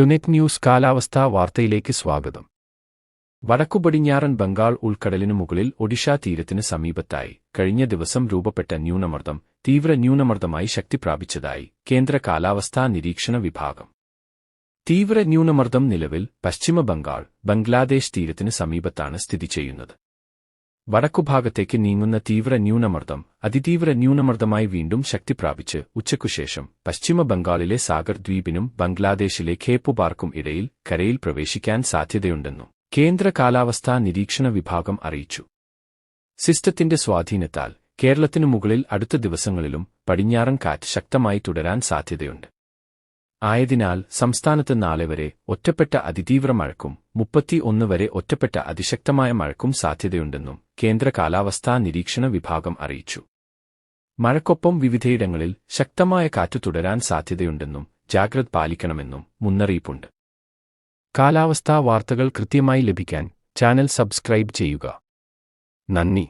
ടുനെറ്റ് news കാലാവസ്ഥാ വാർത്തയിലേക്ക് സ്വാഗതം. വടക്കുപടിഞ്ഞാറൻ ബംഗാൾ ഉൾക്കടലിനു മുകളിൽ ഒഡീഷ തീരത്തിന് സമീപത്തായി കഴിഞ്ഞ ദിവസം രൂപപ്പെട്ട ന്യൂനമർദ്ദം തീവ്ര ന്യൂനമർദ്ദമായി ശക്തി പ്രാപിച്ചതായി കേന്ദ്ര കാലാവസ്ഥാ നിരീക്ഷണ വിഭാഗം. തീവ്ര ന്യൂനമർദ്ദം നിലവിൽ പശ്ചിമ ബംഗാൾ ബംഗ്ലാദേശ് തീരത്തിന് സമീപത്താണ് സ്ഥിതി ചെയ്യുന്നത്. വടക്കുഭാഗത്തേക്ക് നീങ്ങുന്ന തീവ്ര ന്യൂനമർദ്ദം അതിതീവ്ര ന്യൂനമർദ്ദമായി വീണ്ടും ശക്തി പ്രാപിച്ച് ഉച്ചയ്ക്കുശേഷം പശ്ചിമ ബംഗാളിലെ സാഗർ ദ്വീപിനും ബംഗ്ലാദേശിലെ ഖേപ്പുപാർക്കും ഇടയിൽ കരയിൽ പ്രവേശിക്കാൻ സാധ്യതയുണ്ടെന്നും കേന്ദ്ര കാലാവസ്ഥാ നിരീക്ഷണ വിഭാഗം അറിയിച്ചു. സിസ്റ്റത്തിന്റെ സ്വാധീനത്താൽ കേരളത്തിനു മുകളിൽ അടുത്ത ദിവസങ്ങളിലും പടിഞ്ഞാറൻ കാറ്റ് ശക്തമായി തുടരാൻ സാധ്യതയുണ്ട്. ആയതിനാൽ സംസ്ഥാനത്ത് നാളെ വരെ ഒറ്റപ്പെട്ട അതിതീവ്ര മഴക്കും മുപ്പത്തി ഒന്ന് വരെ ഒറ്റപ്പെട്ട അതിശക്തമായ മഴക്കും സാധ്യതയുണ്ടെന്നും കേന്ദ്ര കാലാവസ്ഥാ നിരീക്ഷണ വിഭാഗം അറിയിച്ചു. മഴക്കൊപ്പം വിവിധയിടങ്ങളിൽ ശക്തമായ കാറ്റ് തുടരാൻ സാധ്യതയുണ്ടെന്നും ജാഗ്രത പാലിക്കണമെന്നും മുന്നറിയിപ്പുണ്ട്. കാലാവസ്ഥാ വാർത്തകൾ കൃത്യമായി ലഭിക്കാൻ ചാനൽ സബ്സ്ക്രൈബ് ചെയ്യുക. നന്ദി.